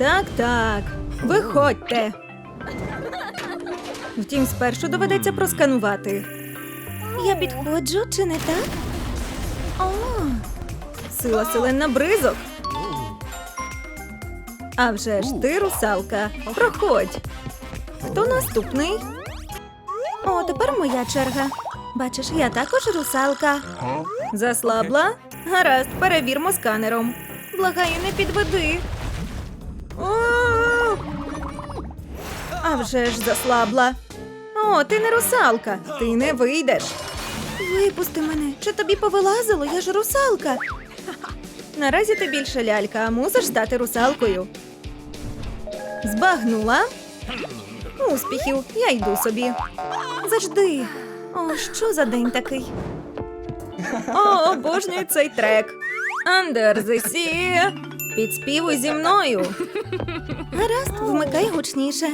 Так, так. Виходьте. Втім, спершу доведеться просканувати. Я підходжу, чи не так? О, сила селена бризок. А вже ж ти, русалка. Проходь. Хто наступний? О, тепер моя черга. Бачиш, я також русалка. Заслабла? Гаразд, перевірмо сканером. Благаю, не підведи. А вже ж заслабла. О, ти не русалка, ти не вийдеш. Випусти мене, чи тобі повилазило? Я ж русалка. Наразі ти більше лялька, а мусиш стати русалкою. Збагнула? Успіхів, я йду собі. Завжди. О, що за день такий? О, обожнюю цей трек. Under the sea. Підспівуй зі мною. Гаразд, вмикай гучніше.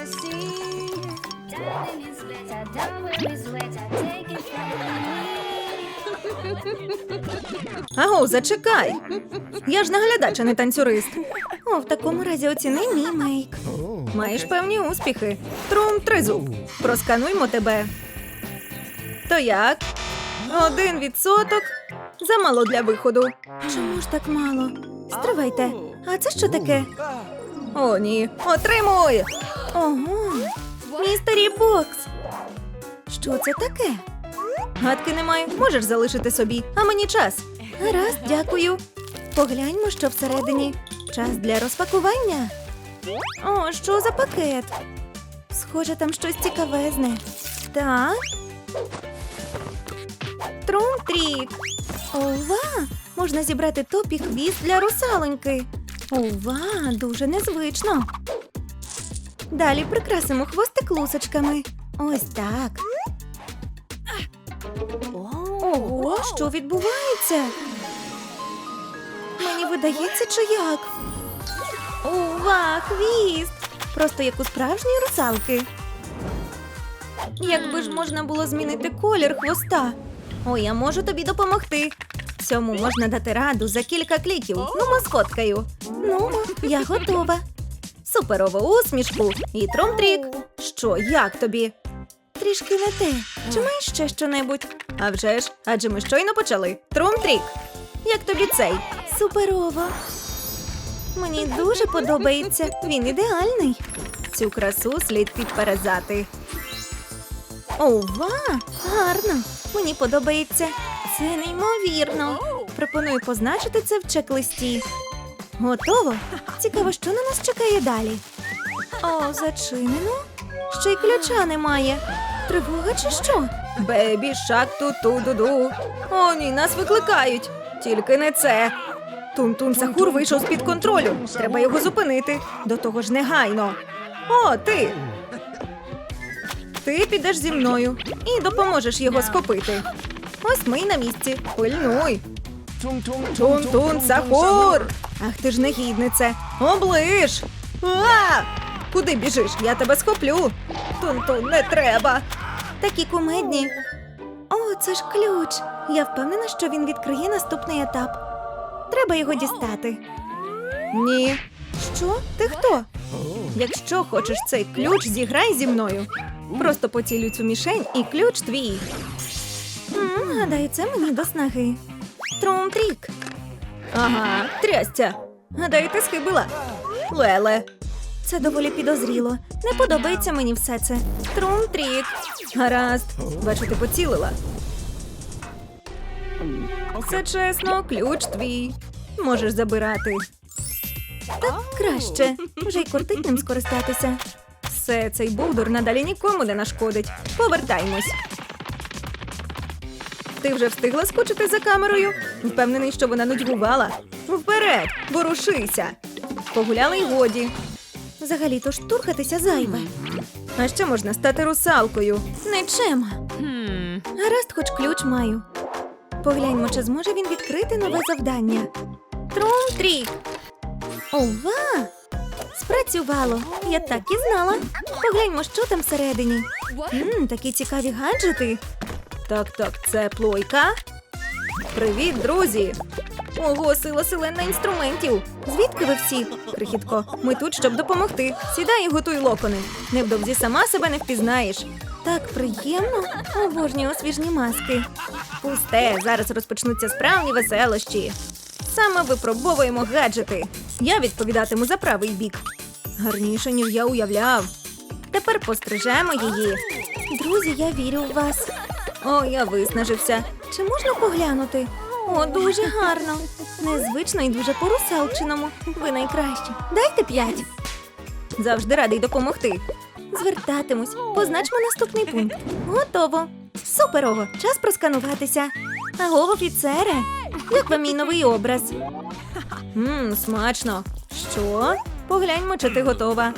The seaweed is Аго, зачекай. Я ж наглядач, а не танцюрист. О, в такому разі оціни мій мейк. Маєш певні успіхи. Трум тризуб. Проскануймо тебе. То як? Один відсоток. Замало для виходу. Чому ж так мало? Стривайте. А це що таке? О, ні. Отримуй! Ого. Містері Бокс. Що це таке? Гадки немає, можеш залишити собі, а мені час. Гаразд, дякую. Погляньмо, що всередині. Час для розпакування. О, що за пакет? Схоже, там щось цікавезне. Так. Трум-трік. Ова! Можна зібрати топ і хвіст для русалоньки. Ова, дуже незвично. Далі прикрасимо хвостик лусочками. Ось так. Ого, що відбувається? Мені видається, чи як? Ова, хвіст! Просто як у справжньої русалки. Якби ж можна було змінити колір хвоста. Ой, я можу тобі допомогти. Цьому можна дати раду за кілька кліків. Ну, маскоткою. Ну, я готова. Суперову усмішку і тром-трік. Що, як тобі? Трішки не те. Чи маєш ще щонебудь? А вже ж, адже ми щойно почали. Трум-трік. Як тобі цей? Суперово. Мені дуже подобається. Він ідеальний. Цю красу слід підперезати. Ова! Гарно! Мені подобається. Це неймовірно. Пропоную позначити це в чек-листі. Готово? Цікаво, що на нас чекає далі. О, зачинено? Ще й ключа немає. Тривога чи що? Бебі шак ту ту ду ду О, ні, нас викликають. Тільки не це. Тун-тун Сахур вийшов з-під контролю. Треба його зупинити. До того ж негайно. О, ти. Ти підеш зі мною і допоможеш його схопити. Ось ми й на місці. Пильнуй. Тун-тун Сахур! Ах ти ж негіднице! Оближ! А! Куди біжиш? Я тебе схоплю. Тун-тун, не треба. Такі кумедні. О, це ж ключ. Я впевнена, що він відкриє наступний етап. Треба його дістати. Ні. Що? Ти хто? Якщо хочеш цей ключ, зіграй зі мною. Просто поцілюй цю мішень і ключ твій. М, гадаю, це мені до снаги. Трум-трік. Ага, трястя. Гадаю, ти схибила. Леле. Це доволі підозріло. Не подобається мені все це. Трум-трік. Гаразд. Бачу, ти поцілила. Все чесно, ключ твій. Можеш забирати. Так краще. Вже й кортить ним скористатися. Все, цей бовдур надалі нікому не нашкодить. Повертаймось. Ти вже встигла скочити за камерою? Впевнений, що вона нудьгувала. Вперед, ворушися. Погуляли й годі. Взагалі-то штурхатися зайве. А ще можна стати русалкою. Нечема. Гаразд, хоч ключ маю. Погляньмо, чи зможе він відкрити нове завдання. Трум-трік. Ова! Спрацювало. Я так і знала. Погляньмо, що там всередині. Мм, такі цікаві гаджети. Так, так, це плойка. Привіт, друзі! Ого, сила селена інструментів. Звідки ви всі? Крихітко, ми тут, щоб допомогти. Сідай і готуй локони. Невдовзі сама себе не впізнаєш. Так приємно. Обожнюю освіжні маски. Пусте, зараз розпочнуться справні веселощі. Саме випробовуємо гаджети. Я відповідатиму за правий бік. Гарніше, ніж я уявляв. Тепер пострижемо її. Друзі, я вірю в вас. О, я виснажився. Чи можна поглянути? О, дуже гарно. Незвично і дуже по-русалчиному. Ви найкращі. Дайте п'ять. Завжди радий допомогти. Звертатимусь. Позначмо наступний пункт. Готово. Суперово. Час проскануватися. Аго, офіцере. Як вам мій новий образ? Мм, смачно. Що? Погляньмо, чи ти готова.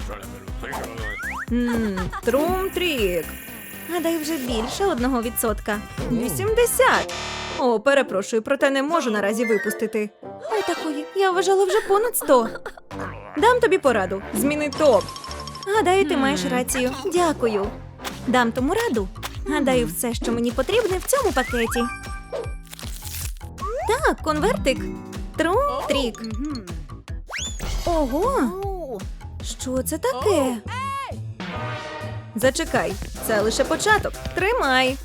Мм, трум-трік. Гадаю, вже більше одного відсотка. 80. О, перепрошую, проте не можу наразі випустити. Ой, такої, я вважала вже понад 100. Дам тобі пораду. Зміни топ. Гадаю, ти маєш рацію. Дякую. Дам тому раду. Гадаю, все, що мені потрібне в цьому пакеті. Так, конвертик. Трум-трік. Ого! Що це таке? Зачекай, це лише початок. Тримай.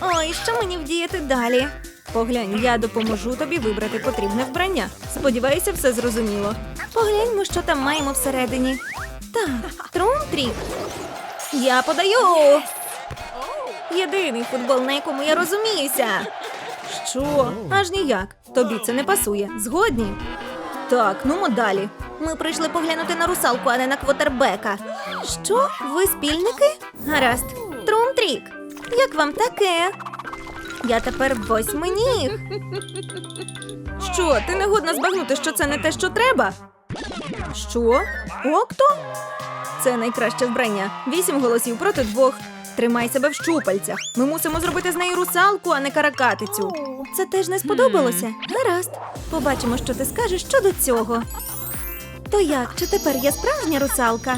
Ой, що мені вдіяти далі? Поглянь, я допоможу тобі вибрати потрібне вбрання. Сподіваюся, все зрозуміло. Погляньмо, що там маємо всередині. Так, трум-трік. Я подаю. Єдиний футбол, на якому я розуміюся. Що? Аж ніяк. Тобі це не пасує. Згодні? Так, ну далі. Ми прийшли поглянути на русалку, а не на квотербека. Що? Ви спільники? Гаразд. Трум-трік. Як вам таке? Я тепер восьминіг. Що, ти не годна збагнути, що це не те, що треба? Що? Окто? Це найкраще вбрання. Вісім голосів проти двох. Тримай себе в щупальцях. Ми мусимо зробити з неї русалку, а не каракатицю. Це теж не сподобалося? Гаразд. Побачимо, що ти скажеш щодо цього. То як, чи тепер я справжня русалка?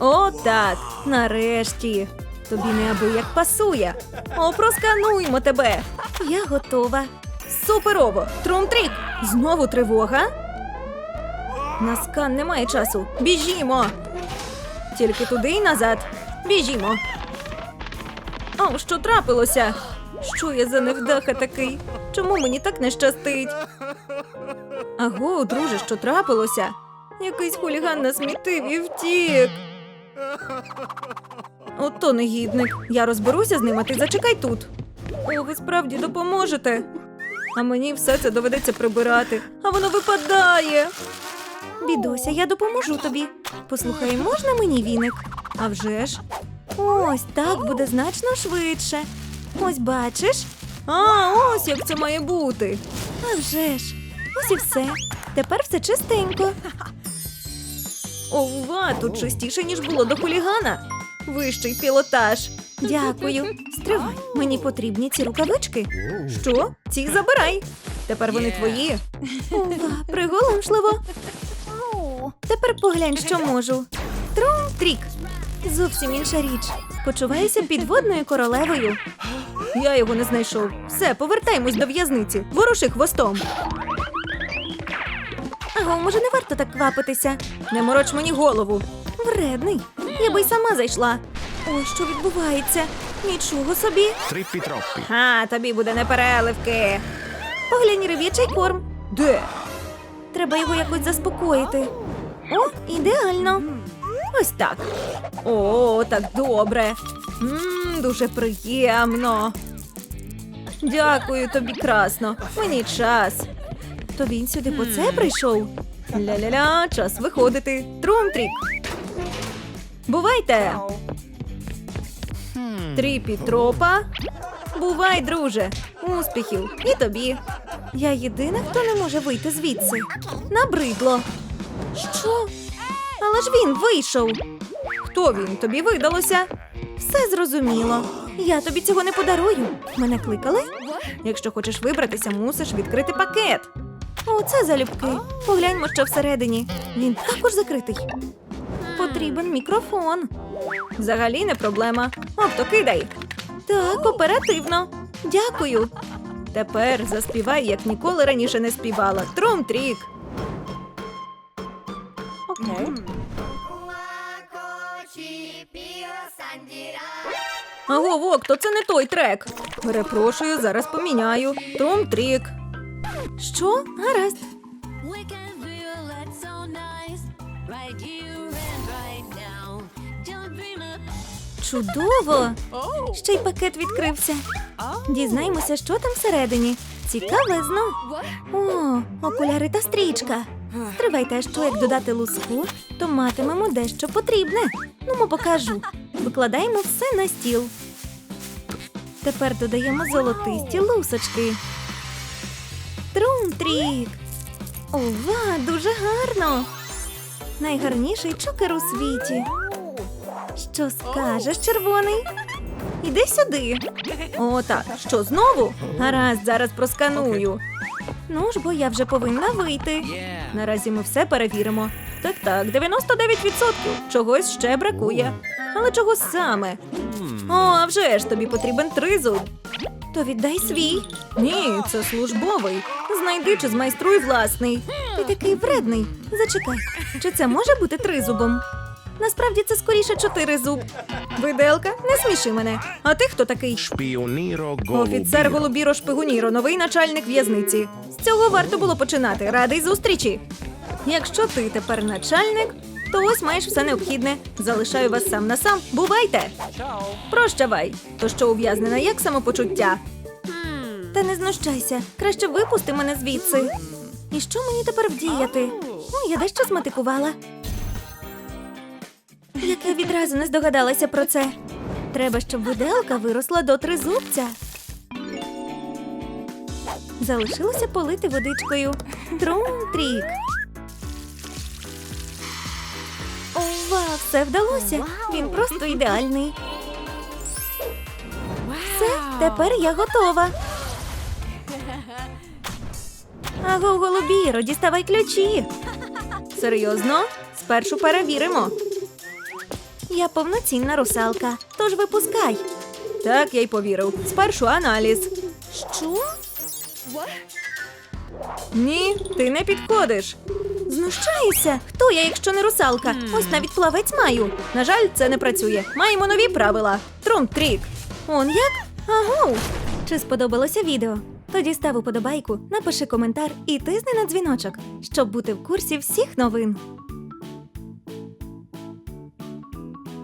О, так, нарешті. Тобі неабияк пасує. О, проскануймо тебе. Я готова. Суперово! Трум-трік! Знову тривога. На скан немає часу. Біжімо. Тільки туди і назад. Біжімо. О, що трапилося? Що я за невдаха такий? Чому мені так не щастить? Аго, друже, що трапилося? Якийсь хуліган насмітив і втік. Ото негідник. Я розберуся з ним, а ти зачекай тут. О, ви справді допоможете. А мені все це доведеться прибирати, а воно випадає. Бідося, я допоможу тобі. Послухай, можна мені віник? А вже ж. Ось так буде значно швидше. Ось бачиш? А, ось як це має бути. А вже ж. Ось і все. Тепер все чистенько. Ова, тут чистіше, ніж було до хулігана. Вищий пілотаж. Дякую. Стривай, мені потрібні ці рукавички. Що? Ці забирай. Тепер вони твої. Ова, приголомшливо. Тепер поглянь, що можу. Трум-трік. Зовсім інша річ. Почуваюся підводною королевою. Я його не знайшов. Все, повертаємось до в'язниці. Воруши хвостом. Аго, може, не варто так квапитися. Не мороч мені голову. Вредний. Я би й сама зайшла. Ой, що відбувається? Нічого собі. Триппі троппі. Ха, тобі буде непереливки. Поглянь рев'ячий корм. Де? Треба його якось заспокоїти. О, ідеально. Ось так. О, так добре. Мм, дуже приємно. Дякую тобі, красно. Мені час. То він сюди по це прийшов. Ля-ля-ля, час виходити. Трум-трік. Бувайте! Тріпі тропа. Бувай, друже. Успіхів і тобі. Я єдина, хто не може вийти звідси. Набридло. Що? Але ж він вийшов. Хто він? Тобі видалося? Все зрозуміло. Я тобі цього не подарую. Мене кликали? Якщо хочеш вибратися, мусиш відкрити пакет. Оце залюбки. Погляньмо, що всередині. Він також закритий. Потрібен мікрофон. Взагалі не проблема. Авто кидай. Так, оперативно. Дякую. Тепер заспівай, як ніколи раніше не співала. Трум-трік. Окей. Аго, Вок, то це не той трек. Перепрошую, зараз поміняю. Трум-трік. Що? Гаразд. Чудово! Ще й пакет відкрився. Дізнаємося, що там всередині. Цікавезно. О, окуляри та стрічка. Стривайте, що як додати луску, то матимемо дещо потрібне. Ну, мо покажу. Викладаємо все на стіл. Тепер додаємо золотисті лусочки. Трум-трік. Ова, дуже гарно. Найгарніший чокер у світі. Що скажеш, червоний? Іди сюди. О, так. Що знову? Гаразд, зараз просканую. Ну ж, бо я вже повинна вийти. Наразі ми все перевіримо. Так, так, 99%. Чогось ще бракує. Але чого саме? О, а вже ж тобі потрібен тризуб. То віддай свій. Ні, це службовий. Знайди чи змайструй власний. Ти такий вредний. Зачекай, чи це може бути тризубом? Насправді це скоріше чотири зуб. Виделка, не сміши мене. А ти хто такий? Шпіоніро Офіцер Голубіро Шпигуніро, новий начальник в'язниці. З цього варто було починати. Радий зустрічі. Якщо ти тепер начальник, то ось маєш все необхідне. Залишаю вас сам на сам. Бувайте! Прощавай. То що ув'язнена, як самопочуття? Та не знущайся. Краще випусти мене звідси. І що мені тепер вдіяти? Ну, я дещо змотикувала. Як я відразу не здогадалася про це. Треба, щоб виделка виросла до тризубця. Залишилося полити водичкою. Трум-трік. Ова, все вдалося. Він просто ідеальний. Все, тепер я готова. Аго, голубіро, діставай ключі. Серйозно? Спершу перевіримо. Я повноцінна русалка, тож випускай. Так, я й повірив. Спершу аналіз. Що? Ні, ти не підходиш. Знущаєшся? Хто я, якщо не русалка? Ось навіть плавець маю. На жаль, це не працює. Маємо нові правила. Трум-трік. Он як? Агу. Чи сподобалося відео? Тоді став уподобайку, напиши коментар і тисни на дзвіночок, щоб бути в курсі всіх новин.